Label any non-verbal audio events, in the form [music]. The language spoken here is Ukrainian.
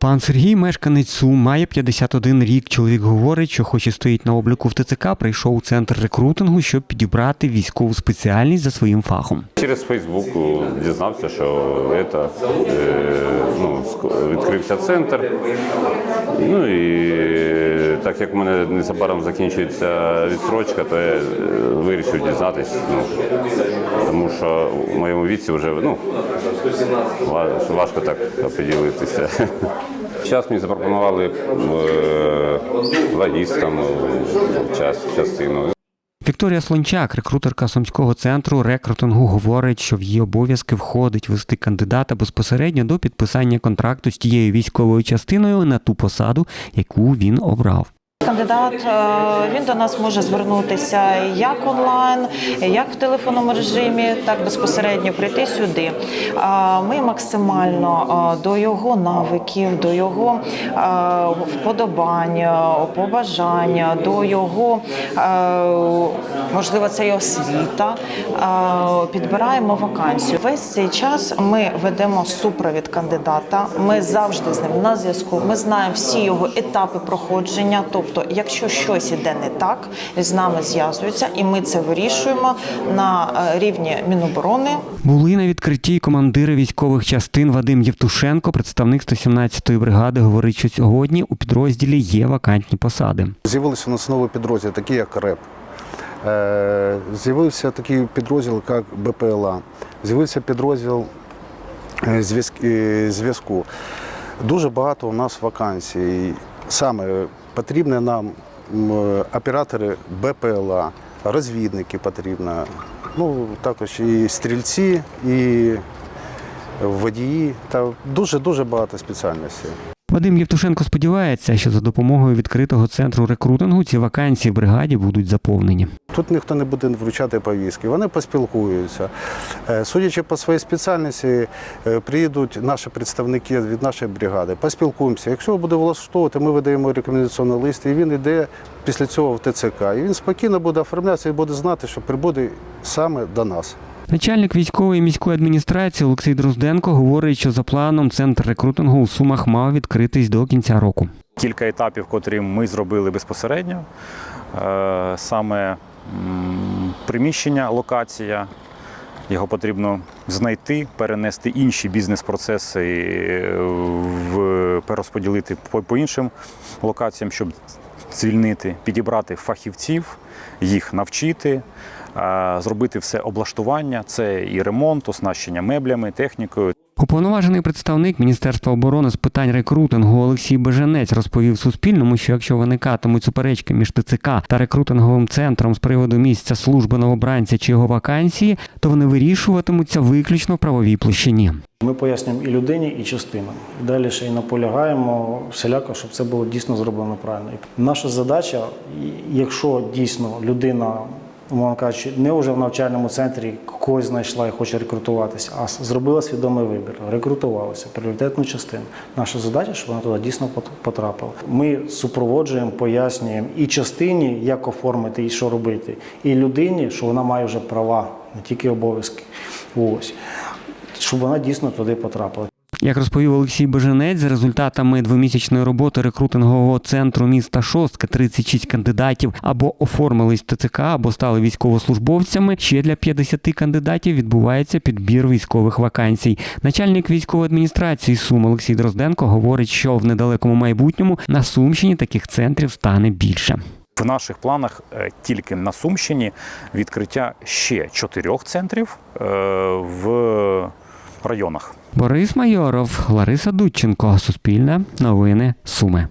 Пан Сергій, мешканець Сум, має 51 рік. Чоловік говорить, що хоч і стоїть на обліку в ТЦК, прийшов у центр рекрутингу, щоб підібрати військову спеціальність за своїм фахом. Через Фейсбук дізнався, що це, е, ну, відкрився центр. Ну і так як в мене незабаром закінчується відстрочка, то я е, вирішив дізнатись. Ну, тому що в моєму віці вже ну, ва- важко так оприділитися. Зараз [laughs] мені запропонували е, логістам е, час, частину. Вікторія Слончак, рекрутерка Сумського центру рекрутингу, говорить, що в її обов'язки входить вести кандидата безпосередньо до підписання контракту з тією військовою частиною на ту посаду, яку він обрав. Кандидат е, він до нас може звернутися як онлайн, як в телефонному режимі, так безпосередньо прийти сюди. Ми максимально е, до його навиків, до його е, вподобань, побажання, до його можливо це і освіта. Підбираємо вакансію. Весь цей час ми ведемо супровід кандидата. Ми завжди з ним на зв'язку. Ми знаємо всі його етапи проходження. Тобто, якщо щось іде не так, з нами зв'язуються, і ми це вирішуємо на е, рівні Міноборони. Були на відкритті командири військових частин Вадим Євтушенко, представник 117-ї бригади, говорить, що сьогодні у підрозділі є вакантні посади. З'явилися у нас нові підрозділи, такі як РЕП. Е, З'явився такий підрозділ, як БПЛА. З'явився підрозділ е, зв'язку. Дуже багато у нас вакансій. Саме потрібні нам оператори БПЛА, розвідники потрібно. Ну, також і стрільці, і водії. Та дуже-дуже багато спеціальностей. Вадим Євтушенко сподівається, що за допомогою відкритого центру рекрутингу ці вакансії в бригаді будуть заповнені. Тут ніхто не буде вручати повістки, вони поспілкуються. Е, Судячи по своїй спеціальності, е, приїдуть наші представники від нашої бригади, поспілкуємося. Якщо буде влаштовувати, ми видаємо рекомендаційний лист, і він йде після цього в ТЦК. І він спокійно буде оформлятися і буде знати, що прибуде саме до нас. Начальник військової міської адміністрації Олексій Дрозденко говорить, що за планом центр рекрутингу у Сумах мав відкритись до кінця року. кілька етапів, котрі ми зробили безпосередньо. Е, Саме приміщення, локація. Його потрібно знайти, перенести інші бізнес-процеси, е, в перерозподілити по, по іншим локаціям, щоб звільнити, підібрати фахівців, їх навчити, зробити все облаштування. Це і ремонт, оснащення меблями, технікою. Уповноважений представник Міністерства оборони з питань рекрутингу Олексій Беженець розповів Суспільному, що якщо виникатимуть суперечки між ТЦК та рекрутинговим центром з приводу місця служби новобранця чи його вакансії, то вони вирішуватимуться виключно в правовій площині. Ми пояснюємо і людині, і частинам. Далі ще й наполягаємо всіляко, щоб це було дійсно зроблено правильно. Наша задача, якщо дійсно людина, умовно кажучи, не вже в навчальному центрі когось знайшла і хоче рекрутуватися, а зробила свідомий вибір, рекрутувалася, пріоритетну частину. Наша задача, щоб вона туди дійсно потрапила. Ми супроводжуємо, пояснюємо і частині, як оформити і що робити, і людині, що вона має вже права, не тільки обов'язки. Ось щоб вона дійсно туди потрапила. Як розповів Олексій Беженець, за результатами двомісячної роботи рекрутингового центру міста Шостка 36 кандидатів або оформились в ТЦК, або стали військовослужбовцями. Ще для 50 кандидатів відбувається підбір військових вакансій. Начальник військової адміністрації Сум Олексій Дрозденко говорить, що в недалекому майбутньому на Сумщині таких центрів стане більше. В наших планах е, тільки на Сумщині відкриття ще чотирьох центрів е, в районах. Борис Майоров, Лариса Дудченко, Суспільне, Новини, Суми.